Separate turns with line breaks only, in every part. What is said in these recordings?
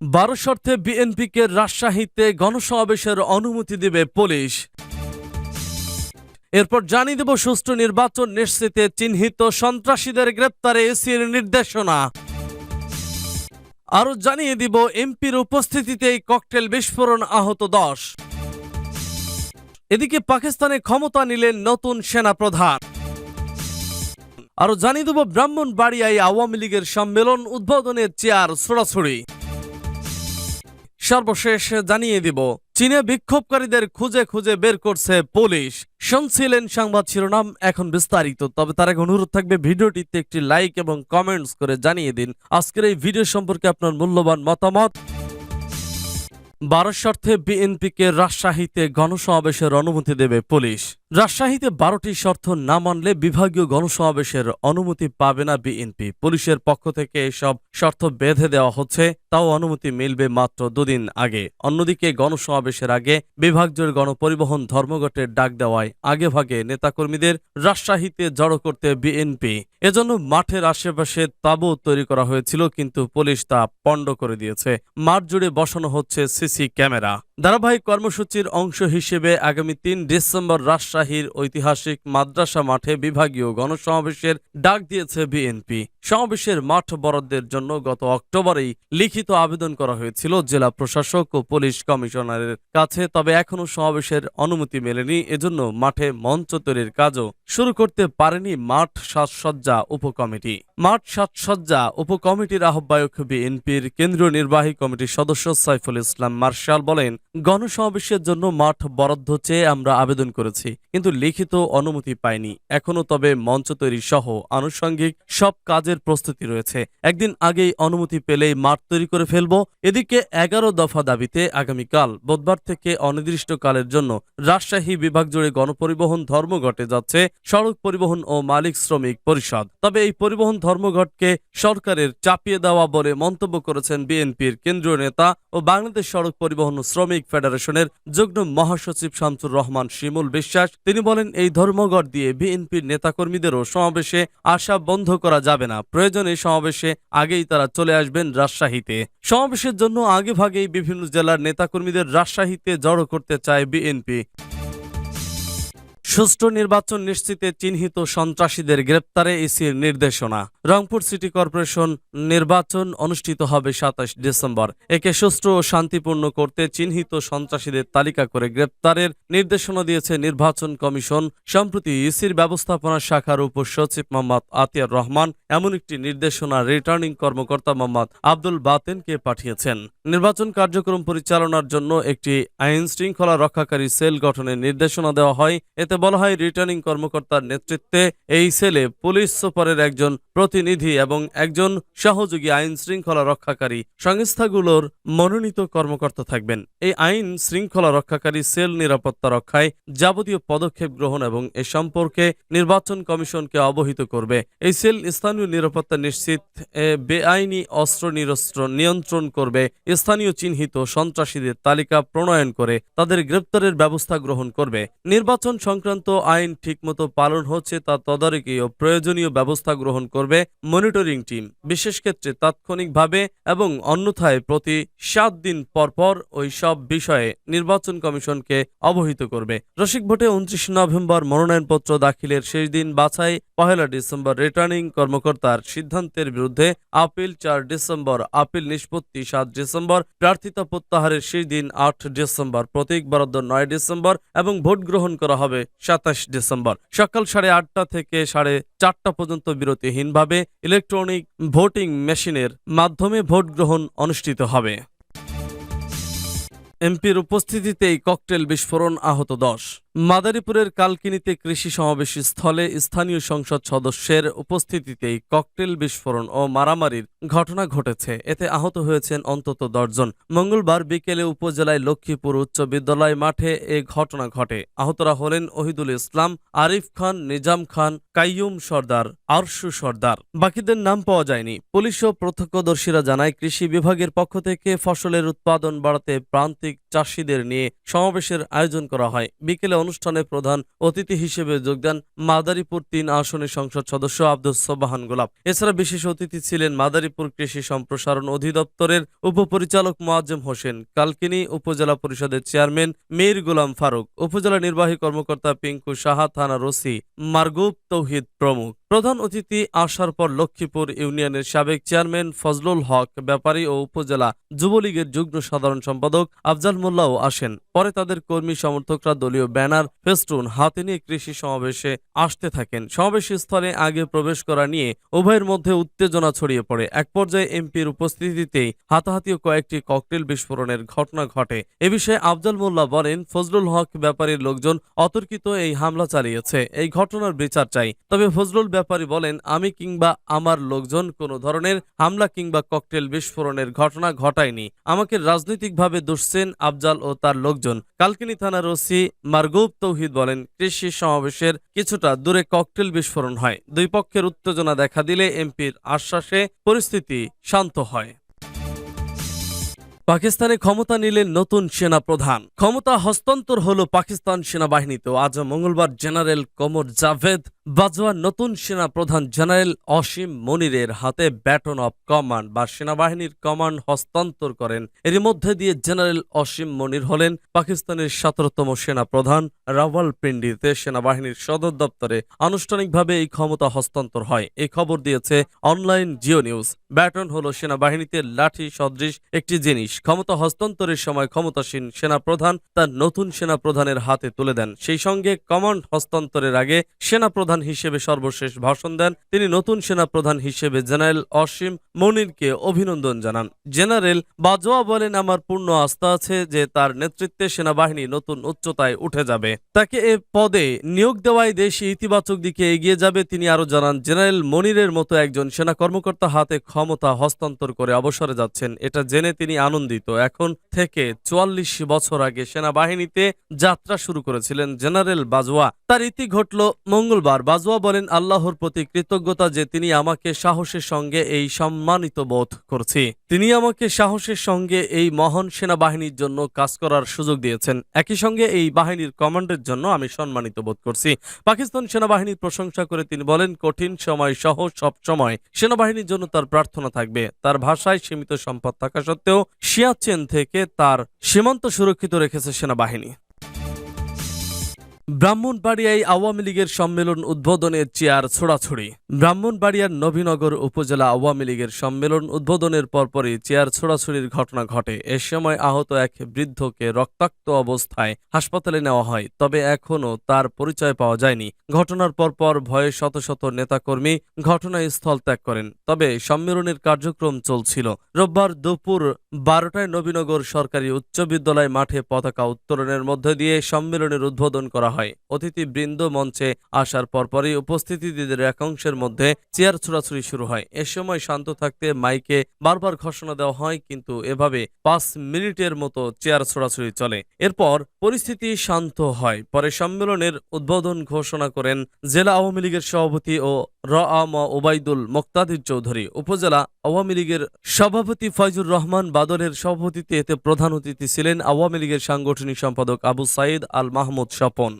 বারো শর্তে বিএনপিকে রাজশাহীতে গণসমাবেশের অনুমতি দেবে পুলিশ। এরপর জানিয়ে দেব সুষ্ঠু নির্বাচন নিশ্চিতে চিহ্নিত সন্ত্রাসীদের গ্রেপ্তারে এসির নির্দেশনা। আরও জানিয়ে দিব এমপির উপস্থিতিতেই ককটেল বিস্ফোরণ আহত দশ। এদিকে পাকিস্তানে ক্ষমতা নিলেন নতুন সেনাপ্রধান। আরও জানিয়ে দেব ব্রাহ্মণবাড়িয়ায় আওয়ামী লীগের সম্মেলন উদ্বোধনের চেয়ার ছোড়াছড়ি। সর্বশেষ জানিয়ে দিব, চীনে বিক্ষোভকারীদের খুঁজে খুঁজে বের করছে পুলিশ। শুনছিলেন সংবাদ শিরোনাম, এখন বিস্তারিত। তবে তার আগে অনুরোধ থাকবে, ভিডিওটিতে একটি লাইক এবং কমেন্টস করে জানিয়ে দিন। আজকের এই ভিডিও সম্পর্কে আপনার মূল্যবান মতামত। বারো শর্তে বিএনপিকে রাজশাহীতে গণসমাবেশের অনুমতি দেবে পুলিশ। রাজশাহীতে বারোটি শর্ত না মানলে বিভাগীয় গণসমাবেশের অনুমতি পাবে না বিএনপি। পুলিশের পক্ষ থেকে এসব শর্ত বেঁধে দেওয়া হচ্ছে, তাও অনুমতি মিলবে মাত্র দুদিন আগে। অন্যদিকে গণসমাবেশের আগে বিভাগজোর গণপরিবহন ধর্মঘটের ডাক দেওয়ায় আগেভাগে নেতাকর্মীদের রাজশাহীতে জড়ো করতে বিএনপি। এজন্য মাঠের আশেপাশে তাঁবু তৈরি করা হয়েছিল, কিন্তু পুলিশ তা পণ্ড করে দিয়েছে। মাঠ জুড়ে বসানো হচ্ছে সিসি ক্যামেরা। ধারাবাহিক কর্মসূচির অংশ হিসেবে আগামী তিন ডিসেম্বর রাজশাহীর ঐতিহাসিক মাদ্রাসা মাঠে বিভাগীয় গণসমাবেশের ডাক দিয়েছে বিএনপি। সমাবেশের মাঠ বরাদ্দের জন্য গত অক্টোবরেই লিখিত আবেদন করা হয়েছিল জেলা প্রশাসক ও পুলিশ কমিশনারের কাছে, তবে এখনও সমাবেশের অনুমতি মেলেনি। এজন্য মাঠে মঞ্চ তৈরির কাজও শুরু করতে পারেনি মাঠ সাজসজ্জা উপকমিটি। মাঠ সাজসজ্জা উপকমিটির আহ্বায়ক বিএনপির কেন্দ্রীয় নির্বাহী কমিটির সদস্য সাইফুল ইসলাম মার্শাল বলেন গণসমাবেশের জন্য মাঠ বরাদ্দ চেয়ে আমরা আবেদন করেছি, কিন্তু লিখিত অনুমতি পাইনি। এখনও তবে মঞ্চ তৈরি সহ আনুষঙ্গিক সব কাজের প্রস্তুতি রয়েছে। একদিন আগেই অনুমতি পেলেই মাঠ তৈরি করে ফেলব। এদিকে এগারো দফা দাবিতে আগামীকাল বুধবার থেকে অনির্দিষ্টকালের জন্য রাজশাহী বিভাগ জুড়ে গণপরিবহন ধর্মঘটে যাচ্ছে সড়ক পরিবহন ও মালিক শ্রমিক পরিষদ। তবে এই পরিবহন ধর্মঘটকে সরকারের চাপিয়ে দেওয়া বলে মন্তব্য করেছেন বিএনপির কেন্দ্রীয় নেতা ও বাংলাদেশ সড়ক পরিবহন ও শ্রমিক ফেডারেশনের যুগ্ম মহাসচিব শামসুর রহমান শিমুল বিশ্বাস। তিনি বলেন, এই ধর্মঘট দিয়ে বিএনপির নেতাকর্মীদেরও সমাবেশে আসা বন্ধ করা যাবে না। প্রয়োজনে সমাবেশে আগেই তারা চলে আসবেন রাজশাহীতে। সমাবেশের জন্য আগেভাগেই বিভিন্ন জেলার নেতাকর্মীদের রাজশাহীতে জড়ো করতে চায় বিএনপি। সুষ্ঠু নির্বাচন নিশ্চিতে চিহ্নিত সন্ত্রাসীদের গ্রেপ্তারে ইসির নির্দেশনা। রংপুর সিটি কর্পোরেশন নির্বাচন অনুষ্ঠিত হবে সাতাশ ডিসেম্বর। একে সুষ্ঠু ও শান্তিপূর্ণ করতে চিহ্নিত সন্ত্রাসীদের তালিকা করে গ্রেপ্তারের নির্দেশনা দিয়েছে নির্বাচন কমিশন। সম্প্রতি ইসির ব্যবস্থাপনা শাখার উপসচিব মোহাম্মদ আতিয়ার রহমান এমন একটি নির্দেশনা রিটার্নিং কর্মকর্তা মোহাম্মদ আব্দুল বাতেনকে পাঠিয়েছেন। নির্বাচন কার্যক্রম পরিচালনার জন্য একটি আইন শৃঙ্খলা রক্ষাকারী সেল গঠনের নির্দেশনা দেওয়া হয়। এতে বলা হয় রিটার্নিং কর্মকর্তার নেতৃত্বে এই সেলে পুলিশ সুপারের একজন প্রতিনিধি এবং একজন সহযোগী আইন শৃঙ্খলা রক্ষাকারী সংস্থাগুলোর মনোনীত কর্মকর্তা থাকবেন। এই আইন শৃঙ্খলা রক্ষাকারী সেল নিরাপত্তা রক্ষায় যাবতীয় পদক্ষেপ গ্রহণ এবং এ সম্পর্কে নির্বাচন কমিশনকে অবহিত করবে। এই সেল স্থানীয় নিরাপত্তা নিশ্চিত বেআইনি অস্ত্র নিরস্ত্র নিয়ন্ত্রণ করবে, স্থানীয় চিহ্নিত সন্ত্রাসীদের তালিকা প্রণয়ন করে তাদের গ্রেপ্তারের ব্যবস্থা গ্রহণ করবে। নির্বাচন সংক্রান্ত আইন ঠিকমতো পালন হচ্ছে তা তদারকি ও প্রয়োজনীয় ব্যবস্থা গ্রহণ করবে মনিটরিং টিম। বিশেষ ক্ষেত্রে তাৎক্ষণিকভাবে এবং অন্যথায় প্রতি সাত দিন পরপর পর ওই সব বিষয়ে নির্বাচন কমিশনকে অবহিত করবে। রসিক ভোটে উনত্রিশ নভেম্বর মনোনয়নপত্র দাখিলের শেষ দিন বাছাই পহেলা ডিসেম্বর রিটার্নিং কর্মকর্তার সিদ্ধান্তের বিরুদ্ধে আপিল চার ডিসেম্বর আপিল নিষ্পত্তি সাত ডিসেম্বর, প্রার্থিতা প্রত্যাহারের শেষ দিন আট ডিসেম্বর, প্রতীক বরাদ্দ নয় ডিসেম্বর এবং ভোট গ্রহণ করা হবে সাতাশ ডিসেম্বর। সকাল সাড়ে আটটা থেকে সাড়ে চারটা পর্যন্ত বিরতিহীনভাবে ইলেকট্রনিক ভোটিং মেশিনের মাধ্যমে ভোট গ্রহণ অনুষ্ঠিত হবে। এমপির উপস্থিতিতেই ককটেল বিস্ফোরণ আহত দশ। মাদারীপুরের কালকিনিতে কৃষি সমাবেশ স্থলে স্থানীয় সংসদ সদস্যের উপস্থিতিতেই ককটেল বিস্ফোরণ ও মারামারির ঘটনা ঘটেছে। এতে আহত হয়েছেন অন্তত দশজন। মঙ্গলবার বিকেলে উপজেলায় লক্ষ্মীপুর উচ্চ বিদ্যালয় মাঠে এ ঘটনা ঘটে। আহতরা হলেন ওহিদুল ইসলাম, আরিফ খান, নিজাম খান, কাইয়ুম সর্দার, আরশু সর্দার। বাকিদের নাম পাওয়া যায়নি। পুলিশ ও প্রত্যক্ষদর্শীরা জানায়, কৃষি বিভাগের পক্ষ থেকে ফসলের উৎপাদন বাড়াতে প্রান্তিক চাষিদের নিয়ে সমাবেশের আয়োজন করা হয়। বিকেলে অনুষ্ঠানে প্রধান অতিথি হিসেবে যোগ দেন মাদারীপুর তিন আসনের সংসদ সদস্য আব্দুল সোবাহান গোলাপ। এছাড়া বিশেষ অতিথি ছিলেন মাদারীপুর কৃষি সম্প্রসারণ অধিদপ্তরের উপপরিচালক মোয়াজ্জেম হোসেন, কালকিনি উপজেলা পরিষদের চেয়ারম্যান মীর গোলাম ফারুক, উপজেলা নির্বাহী কর্মকর্তা পিঙ্কু সাহা থানার ওসি মার্গুব তৌহিদ প্রমুখ। প্রধান অতিথি আসার পর লক্ষ্মীপুর ইউনিয়নের সাবেক চেয়ারম্যান ফজলুল হক, ব্যাপারী ও উপজেলা যুবলীগের যুগ্ম সাধারণ সম্পাদক আফজাল মোল্লাও আসেন। পরে তাদের কর্মী সমর্থকরা দলীয় ব্যানার, ফেস্টুন হাতে নিয়ে কৃষি সমাবেশে আসতে থাকেন। সমাবেশ স্থলে আগে প্রবেশ করা নিয়ে উভয়ের মধ্যে উত্তেজনা ছড়িয়ে পড়ে। এক পর্যায়ে এমপির উপস্থিতিতেই হাতাহাতি কয়েকটি ককটেল বিস্ফোরণের ঘটনা ঘটে। এ বিষয়ে আফজাল মোল্লা বলেন, ফজলুল হক ব্যাপারীর লোকজন অতর্কিত এই হামলা চালিয়েছে। এই ঘটনার বিচার চাই। তবে ফজলুল ব্যাপারী বলেন, আমি কিংবা আমার লোকজন কোনো ধরনের হামলা কিংবা ককটেল বিস্ফোরণের ঘটনা ঘটায়নি। আমাকে রাজনৈতিকভাবে দুষছেন আফজাল ও তার লোকজন। কালকিনি থানার ওসি মারগুব তৌহিদ বলেন, কৃষি সমাবেশের কিছুটা দূরে ককটেল বিস্ফোরণ হয়। দুই পক্ষের উত্তেজনা দেখা দিলে এমপির আশ্বাসে পরিস্থিতি শান্ত হয়। পাকিস্তানে ক্ষমতা নিলেন নতুন সেনা প্রধান। ক্ষমতা হস্তান্তর হল পাকিস্তান সেনাবাহিনীতেও। আজ মঙ্গলবার জেনারেল কমর জাভেদ বাজওয়া নতুন সেনা প্রধান জেনারেল অসীম মনিরের হাতে ব্যাটন অব কমান্ড বা সেনাবাহিনীর কমান্ড হস্তান্তর করেন। এর মধ্যে দিয়ে জেনারেল অসীম মনির হলেন পাকিস্তানের সতেরোতম সেনা প্রধান রাওয়ালপিন্ডিতে সেনাবাহিনীর সদর দপ্তরে আনুষ্ঠানিকভাবে এই ক্ষমতা হস্তান্তর হয়। এই খবর দিয়েছে অনলাইন জিও নিউজ। ব্যাটন হলো সেনাবাহিনীতে লাঠি সদৃশ একটি জিনিস। ক্ষমতা হস্তান্তরের সময় ক্ষমতাসীন সেনাপ্রধান তার নতুন সেনা প্রধানের হাতে তুলে দেন। সেই সঙ্গে কমান্ড হস্তান্তরের আগে সেনাপ্রধান হিসেবে সর্বশেষ ভাষণ দেন। তিনি নতুন সেনাপ্রধান হিসেবে জেনারেল অসীম মনিরকে অভিনন্দন জানান। জেনারেল বাজোয়া বলেন, আমার পূর্ণ আস্থা আছে যে তার নেতৃত্বে সেনাবাহিনী নতুন উচ্চতায় উঠে যাবে। তাকে এ পদে নিয়োগ দেওয়ায় দেশ ইতিবাচক দিকে এগিয়ে যাবে। তিনি আরও জানান, জেনারেল মনিরের মতো একজন সেনা কর্মকর্তা হাতে ক্ষমতা হস্তান্তর করে অবসরে যাচ্ছেন। এটা জেনে তিনি আনন্দিত। এখন থেকে চুয়াল্লিশ বছর আগে সেনাবাহিনীতে যাত্রা শুরু করেছিলেন জেনারেল বাজওয়া। তার ইতি ঘটল মঙ্গলবার। বাজওয়া বলেন, আল্লাহর প্রতি কৃতজ্ঞতা যে তিনি আমাকে সাহসের সঙ্গে এই সম্মানিত বোধ করছি। তিনি আমাকে সাহসের সঙ্গে এই মহান সেনাবাহিনীর জন্য কাজ করার সুযোগ দিয়েছেন। একই সঙ্গে এই বাহিনীর কমান্ডের জন্য আমি সম্মানিত বোধ করছি। পাকিস্তান সেনাবাহিনীর প্রশংসা করে তিনি বলেন, কঠিন সময় সহ সব সময় সেনাবাহিনীর জন্য তার প্রার্থনা থাকবে। তার ভাষায় সীমিত সম্পদ থাকা সত্ত্বেও সিয়াচেন থেকে তার সীমান্ত সুরক্ষিত রেখেছে সেনাবাহিনী। ব্রাহ্মণবাড়িয়ায় আওয়ামী লীগের সম্মেলন উদ্বোধনের চেয়ার ছোড়াছড়ি। ব্রাহ্মণবাড়িয়ার নবীনগর উপজেলা আওয়ামী লীগের সম্মেলন উদ্বোধনের পরপরই চেয়ার ছোড়াছড়ির ঘটনা ঘটে। এ সময় আহত এক বৃদ্ধকে রক্তাক্ত অবস্থায় হাসপাতালে নেওয়া হয়, তবে এখনও তার পরিচয় পাওয়া যায়নি। ঘটনার পরপর ভয়ে শত শত নেতাকর্মী ঘটনাস্থল ত্যাগ করেন, তবে সম্মেলনের কার্যক্রম চলছিল। রোববার দুপুর বারোটায় নবীনগর সরকারি উচ্চ বিদ্যালয় মাঠে পতাকা উত্তোলনের মধ্য দিয়ে সম্মেলনের উদ্বোধন করা হয়। অতিথিবৃন্দ মঞ্চে আসার পরপরই উপস্থিতিদের একাংশের মধ্যে চেয়ার ছোড়াছুড়ি শুরু হয়। এ সময় শান্ত থাকতে মাইকে বারবার ঘোষণা দেওয়া হয়, কিন্তু এভাবে পাঁচ মিনিটের মতো চেয়ার ছোড়াছুড়ি চলে। এরপর পরিস্থিতি শান্ত হয়। পরে সম্মেলনের উদ্বোধন ঘোষণা করেন জেলা আওয়ামী লীগের সভাপতি ও র আ ম ওবায়দুল মোক্তাদির চৌধুরী। উপজেলা আওয়ামী লীগের সভাপতি ফয়জুর রহমান বাদলের সভাপতিত্বে এতে প্রধান অতিথি ছিলেন আওয়ামী লীগের সাংগঠনিক সম্পাদক আবু সাইদ আল মাহমুদ স্বপন।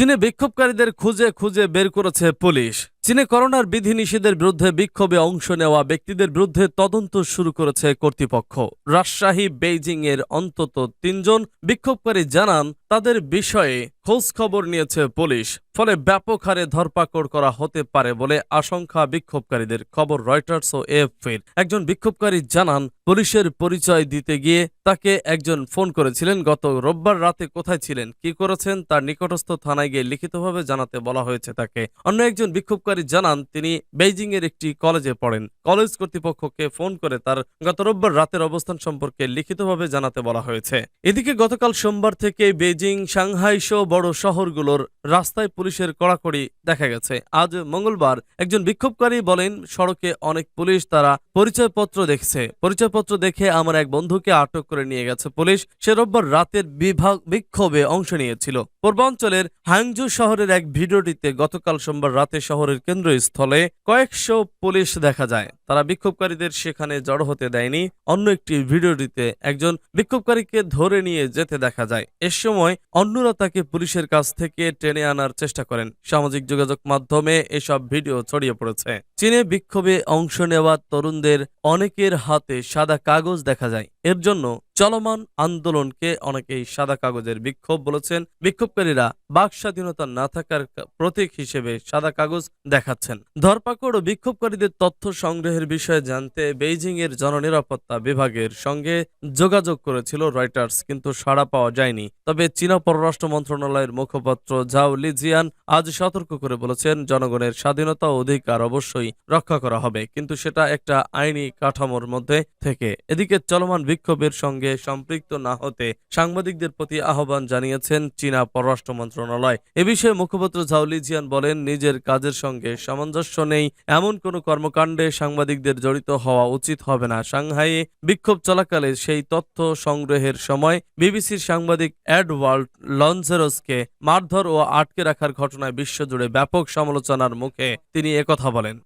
চীনে বিক্ষোভকারীদের খুঁজে খুঁজে বের করেছে পুলিশ। চীনে করোনার বিধিনিষেধের বিরুদ্ধে বিক্ষোভে অংশ নেওয়া ব্যক্তিদের বিরুদ্ধে তদন্ত শুরু করেছে কর্তৃপক্ষ। রাজশাহী বেইজিং এর অন্তত তিনজন বিক্ষোভকারী জানান, তাদের বিষয়ে খোঁজ খবর নিয়েছে পুলিশ, ফলে ব্যাপক হারে ধরপাকড় করা হতে পারে বলে আশঙ্কা বিক্ষোভকারীদের, খবর রয়টার্স ও এএফপির। একজন বিক্ষোভকারী জানান, পুলিশের পরিচয় দিতে গিয়ে তাকে একজন ফোন করেছিলেন, গত রোববার রাতে কোথায় ছিলেন, কি করেছেন, তার নিকটস্থ থানায় গিয়ে লিখিতভাবে জানাতে বলা হয়েছে তাকে। অন্য একজন বিক্ষোভকারী জানান, তিনি বেইজিং এর একটি কলেজে পড়েন। কলেজ কর্তৃপক্ষকে ফোন করে তার গত রোববার রাতের অবস্থান সম্পর্কে লিখিতভাবে জানাতে বলা হয়েছে। এদিকে গতকাল সোমবার থেকে বেইজিং, সাংহাই সহ বড় শহরগুলোর রাস্তায় পুলিশের কড়াকড়ি দেখা গেছে। আজ মঙ্গলবার একজন বিক্ষোভকারী বলেন, সড়কে অনেক পুলিশ তারা পরিচয়পত্র দেখছে। পরিচয়পত্র দেখে আমার এক বন্ধুকে আটক করে নিয়ে গেছে পুলিশ। সে রোববার রাতের বিভাগ বিক্ষোভে অংশ নিয়েছিল। পূর্বাঞ্চলের হাংজু শহরের এক ভিডিওটিতে গতকাল সোমবার রাতে শহরের কেন্দ্রস্থলে কয়েকশো পুলিশ দেখা যায়। তারা বিক্ষোভকারীদের সেখানে জড়ো হতে দেয়নি। অন্য একটি ভিডিওটিতে একজন বিক্ষোভকারীকে ধরে নিয়ে যেতে দেখা যায়। এ সময় অন্যরা তাকে পুলিশের কাছ থেকে টেনে আনার চেষ্টা করেন। সামাজিক যোগাযোগ মাধ্যমে এসব ভিডিও ছড়িয়ে পড়েছে। চীনে বিক্ষোভে অংশ নেওয়া তরুণদের অনেকের হাতে সাদা কাগজ দেখা যায়। এর জন্য চলমান আন্দোলনকে অনেকেই সাদা কাগজের বিক্ষোভ বলেছেন। বিক্ষোভকারীরা বাক স্বাধীনতা না থাকার প্রতীক হিসেবে সাদা কাগজ দেখাচ্ছেন। ধরপাকড় ও বিক্ষোভকারীদের তথ্য সংগ্রহের বিষয়ে জানতে বেইজিং এর জননিরাপত্তা বিভাগের সঙ্গে যোগাযোগ করেছিল রয়টার্স, কিন্তু সাড়া পাওয়া যায়নি। তবে চীনা পররাষ্ট্র মন্ত্রণালয়ের মুখপাত্র ঝাও লিজিয়ান আজ সতর্ক করে বলেছেন, জনগণের স্বাধীনতা অধিকার অবশ্যই রক্ষা করা হবে, কিন্তু সেটা একটা আইনি কাঠামোর মধ্যে থেকে। এদিকে চলমান বিক্ষোভের সঙ্গে সম্পৃক্ত না হতে সাংবাদিকদের প্রতি আহ্বান জানিয়েছেন চীনা পররাষ্ট্র মন্ত্রণালয়। এ বিষয়ে মুখপাত্র ঝাউলিজিয়ান বলেন, নিজের কাজের সঙ্গে সামঞ্জস্য নেই, এমন কোনো কর্মকাণ্ডে সাংবাদিকদের জড়িত হওয়া উচিত হবে না। সাংহাইয়ে বিক্ষোভ চলাকালে সেই তথ্য সংগ্রহের সময় বিবিসির সাংবাদিক এডওয়ার্ড লঞ্জেরসকে মারধর ও আটকে রাখার ঘটনায় বিশ্বজুড়ে ব্যাপক সমালোচনার মুখে তিনি একথা বলেন।